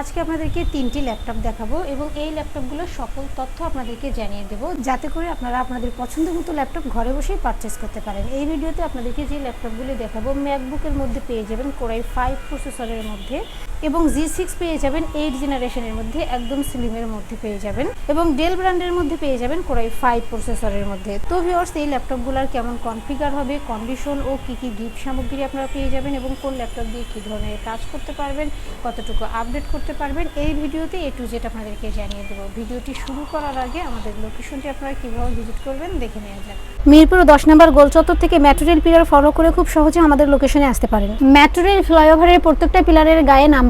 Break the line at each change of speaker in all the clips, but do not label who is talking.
আজকে আপনাদেরকে তিনটি ল্যাপটপ দেখাবো এবং এই ল্যাপটপগুলোর সকল তথ্য আপনাদেরকে জানিয়ে দেবো। যাতে করে আপনারা আপনাদের পছন্দ মতো ল্যাপটপ ঘরে বসেই পারচেস করতে পারেন। এই ভিডিওতে আপনাদেরকে যে ল্যাপটপগুলি দেখাবো ম্যাকবুকের মধ্যে পেয়ে যাবেন কোরাই ফাইভ প্রসেসরের মধ্যে। এবং জি সিক্স পেয়ে যাবেন এইট জেনারেশনের মধ্যে, একদম স্লিমের মধ্যে পেয়ে যাবেন এবং ডেল ব্র্যান্ডের মধ্যে পেয়ে যাবেন কোরাই ফাইভ প্রসেসরের মধ্যে। তো ভিওর্স এই ল্যাপটপগুলোর কেমন কনফিগার হবে কন্ডিশন ও কী কী গিফট সামগ্রী আপনারা পেয়ে যাবেন এবং কোন ল্যাপটপ দিয়ে কী ধরনের কাজ করতে পারবেন, কতটুকু আপডেট করতে পারবেন, এই ভিডিওতে এ টু জেড আপনাদেরকে জানিয়ে দেবো। ভিডিওটি শুরু করার আগে আমাদের লোকেশনটি আপনারা কীভাবে ভিজিট করবেন দেখে নেওয়া যাক। মিরপুর দশ নম্বর গোল চত্বর থেকে ম্যাটেরিয়াল পিলার ফলো করে খুব সহজে আমাদের লোকেশনে আসতে পারেন। ম্যাটেরিয়াল ফ্লাইওভারের প্রত্যেকটা পিলারের গায়ে নাম্বার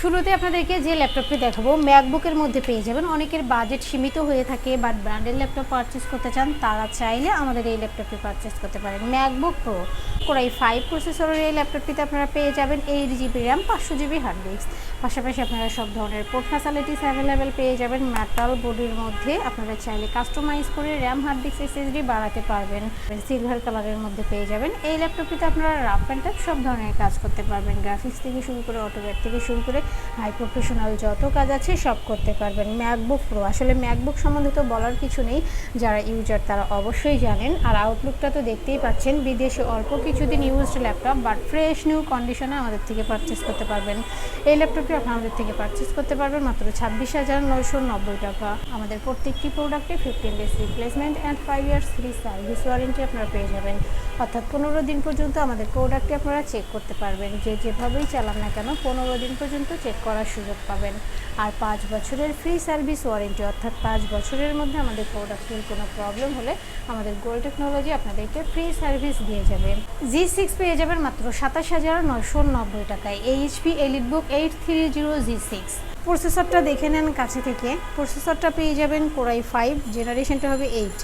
শুরুতে আপনাদেরকে যে ল্যাপটপটি দেখাবো ম্যাকবুকের মধ্যে পেয়ে যাবেন। অনেকের বাজেট সীমিত হয়ে থাকে বাট ব্র্যান্ডের ল্যাপটপ পারচেস করতে চান, তারা চাইলে আমাদের এই ল্যাপটপটি পারচেস করতে পারেন। ম্যাকবুক প্রো কোরাই ফাইভ প্রসেসরের এই ল্যাপটপটিতে আপনারা পেয়ে যাবেন এইট জিবি র্যাম পাঁচশো জিবি হার্ড ডিস্ক পাশাপাশি আপনারা সব ধরনের পোর্ট ফ্যাসিলিটিস অ্যাভেলেবেল পেয়ে যাবেন। মেটাল বডির মধ্যে আপনারা চাইলে কাস্টমাইজ করে র্যাম হার্ড ডিস্ক এসএসডি বাড়াতে পারবেন। সিলভার কালারের মধ্যে পেয়ে যাবেন। এই ল্যাপটপটিতে আপনারা রাফ অ্যান্ড সব ধরনের কাজ করতে পারবেন। গ্রাফিক্স থেকে শুরু করে অটোব্যাট থেকে শুরু করে হাই প্রফেশনাল যত কাজ আছে সব করতে পারবেন। MacBook pro. আসলে ম্যাকবুক সম্বন্ধে তো বলার কিছু নেই। যারা ইউজার তারা অবশ্যই জানেন। আর আউটলুকটা তো দেখতেই পাচ্ছেন। বিদেশে অল্প কিছুদিন used laptop but fresh new কন্ডিশনে আমাদের থেকে পারচেস করতে পারবেন। এই ল্যাপটপটি আপনি আমাদের থেকে পারচেস করতে পারবেন মাত্র ছাব্বিশ হাজার নয়শো নব্বই টাকা। আমাদের প্রত্যেকটি প্রোডাক্টে fifteen days replacement and five years free service warranty আপনারা পেয়ে যাবেন। অর্থাৎ পনেরো দিন পর্যন্ত আমাদের প্রোডাক্টটি আপনারা চেক করতে পারবেন। যে যেভাবেই চালান না কেন, পনেরো দিন পর্যন্ত চেক করার সুযোগ পাবেন। আর পাঁচ বছরের ফ্রি সার্ভিস ওয়ারেন্টি অর্থাৎ পাঁচ বছরের মধ্যে আমাদের প্রোডাক্টের কোনো প্রবলেম হলে আমাদের গোল্ড টেকনোলজি আপনাদেরকে ফ্রি সার্ভিস দিয়ে যাবে। জি সিক্স পেয়ে যাবেন মাত্র সাতাশ হাজার নয়শো নব্বই টাকায়। HP EliteBook eight three zero G six প্রসেসরটা দেখে নেন কাছে থেকে। প্রসেসরটা পেয়ে যাবেন কোরাই ফাইভ জেনারেশনটা হবে এইট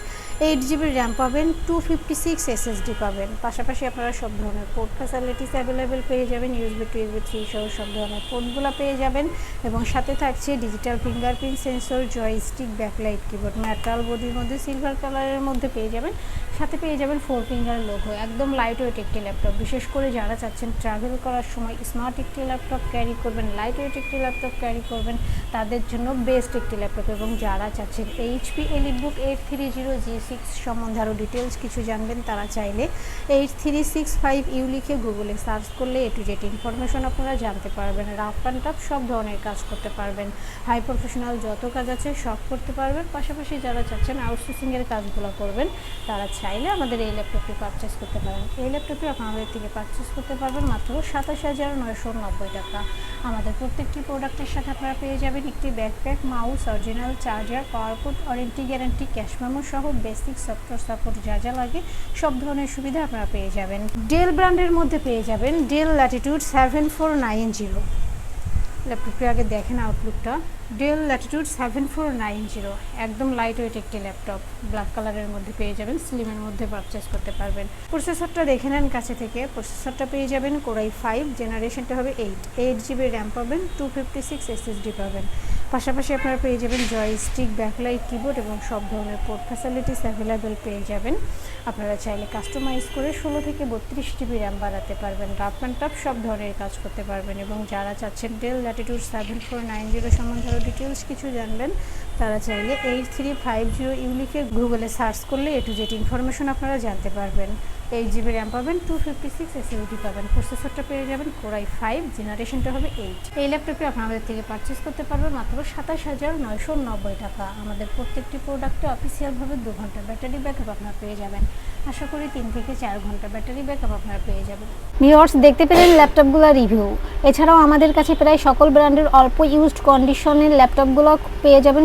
এইট জিবি র্যাম পাবেন টু ফিফটি সিক্স এসএসডি পাবেন। পাশাপাশি আপনারা সব ধরনের পোর্ট ফ্যাসিলিটিস অ্যাভেলেবেল পেয়ে যাবেন ইউএসবি টু ইউএসবি থ্রি সহ সব ধরনের পোর্টগুলো পেয়ে যাবেন। এবং সাথে থাকছে digital fingerprint sensor joystick backlight keyboard metal বডির মধ্যে সিলভার কালারের মধ্যে পেয়ে যাবেন। সাথে পেয়ে যাবেন ফোর ফিঙ্গার লোগো একদম লাইট ওয়েট একটি ল্যাপটপ বিশেষ করে যারা চাচ্ছেন ট্রাভেল করার সময় স্মার্ট একটি ল্যাপটপ ক্যারি করবেন লাইট ওয়েট একটি ল্যাপটপ ক্যারি করবেন, তাদের জন্য বেস্ট একটি ল্যাপটপ এবং যারা চাচ্ছেন HP EliteBook eight three zero G six সম্বন্ধে আরও ডিটেলস কিছু জানবেন, তারা চাইলে eight three six five U লিখে গুগলে সার্চ করলে এ টু জেড ইনফরমেশন আপনারা জানতে পারবেন। রাফ অ্যান্ড টাফ সব ধরনের কাজ করতে পারবেন। হাই প্রফেশনাল যত কাজ আছে সব করতে পারবেন। পাশাপাশি যারা চাচ্ছেন আউটসোর্সিংয়ের কাজগুলো করবেন, তারা চাইলে আমাদের এই ল্যাপটপটি পারচেস করতে পারেন। এই ল্যাপটপটি আপনাদের থেকে পারচেস করতে পারবেন মাত্র সাতাশ হাজার নয়শো নব্বই টাকা। আমাদের প্রত্যেকটি প্রোডাক্টের সাথে আপনারা পেয়ে যাবেন একটি ব্যাকপ্যাক মাউস অরিজিনাল চার্জার পাওয়ারপুট ওয়ারেন্টি গ্যারান্টি ক্যাশ মেমো সহ বেসিক সফটওয়্যার সাপোর্ট যা যা লাগে, সব ধরনের সুবিধা আপনারা পেয়ে যাবেন। ডেল ব্র্যান্ডের মধ্যে পেয়ে যাবেন Dell Latitude seven four nine zero ল্যাপটপটি আগে দেখেন আউটলুকটা Dell Latitude seven four nine zero একদম লাইট ওয়েট একটি ল্যাপটপ ব্ল্যাক কালারের মধ্যে পেয়ে যাবেন স্লিমের মধ্যে পারচেস করতে পারবেন। প্রসেসরটা দেখে নেন কাছে থেকে। প্রসেসরটা পেয়ে যাবেন কোরাই ফাইভ জেনারেশনটা হবে এইট এইট জিবি র্যাম পাবেন টু ফিফটি সিক্স এসএসডি পাবেন। পাশাপাশি আপনারা পেয়ে যাবেন জয়স্টিক ব্যাকলাইট কিবোর্ড এবং সব ধরনের পোর্ট ফ্যাসিলিটিস অ্যাভেলেবেল পেয়ে যাবেন। আপনারা চাইলে কাস্টমাইজ করে ষোলো থেকে বত্রিশ জিবি র্যাম বাড়াতে পারবেন রাফ অ্যান্ড টাফ সব ধরনের কাজ করতে পারবেন এবং যারা চাচ্ছেন Dell Latitude seven four nine zero সম্বন্ধে ডিটেলস কিছু জানবেন তারা চাইলে এইট থ্রি ফাইভ জিরো ইউলিকে গুগলে সার্চ করলে এ টু জেড ইনফরমেশন আপনারা জানতে পারবেন। এইট জিবি র্যাম পাবেন টু ফিফটি সিক্স এসএসডি পাবেন, প্রসেসরটা পেয়ে যাবেন কোরাই ফাইভ জেনারেশনটা হবে এইট এই ল্যাপটপটি আপনাদের থেকে পারচেস করতে পারবেন মাত্র সাতাশ হাজার নয়শো নব্বই টাকা। আমাদের প্রত্যেকটি প্রোডাক্টে অফিসিয়ালভাবে দু ঘণ্টা ব্যাটারি ব্যাকআপ আপনারা পেয়ে যাবেন। আশা করি তিন থেকে চার ঘণ্টা ব্যাটারি ব্যাকআপ আপনারা পেয়ে যাবেন। ভিওর্স দেখতে পেলেন ল্যাপটপগুলো রিভিউ এছাড়াও আমাদের কাছে প্রায় সকল ব্র্যান্ডের অল্প ইউজড কন্ডিশনের ল্যাপটপগুলো পেয়ে যাবেন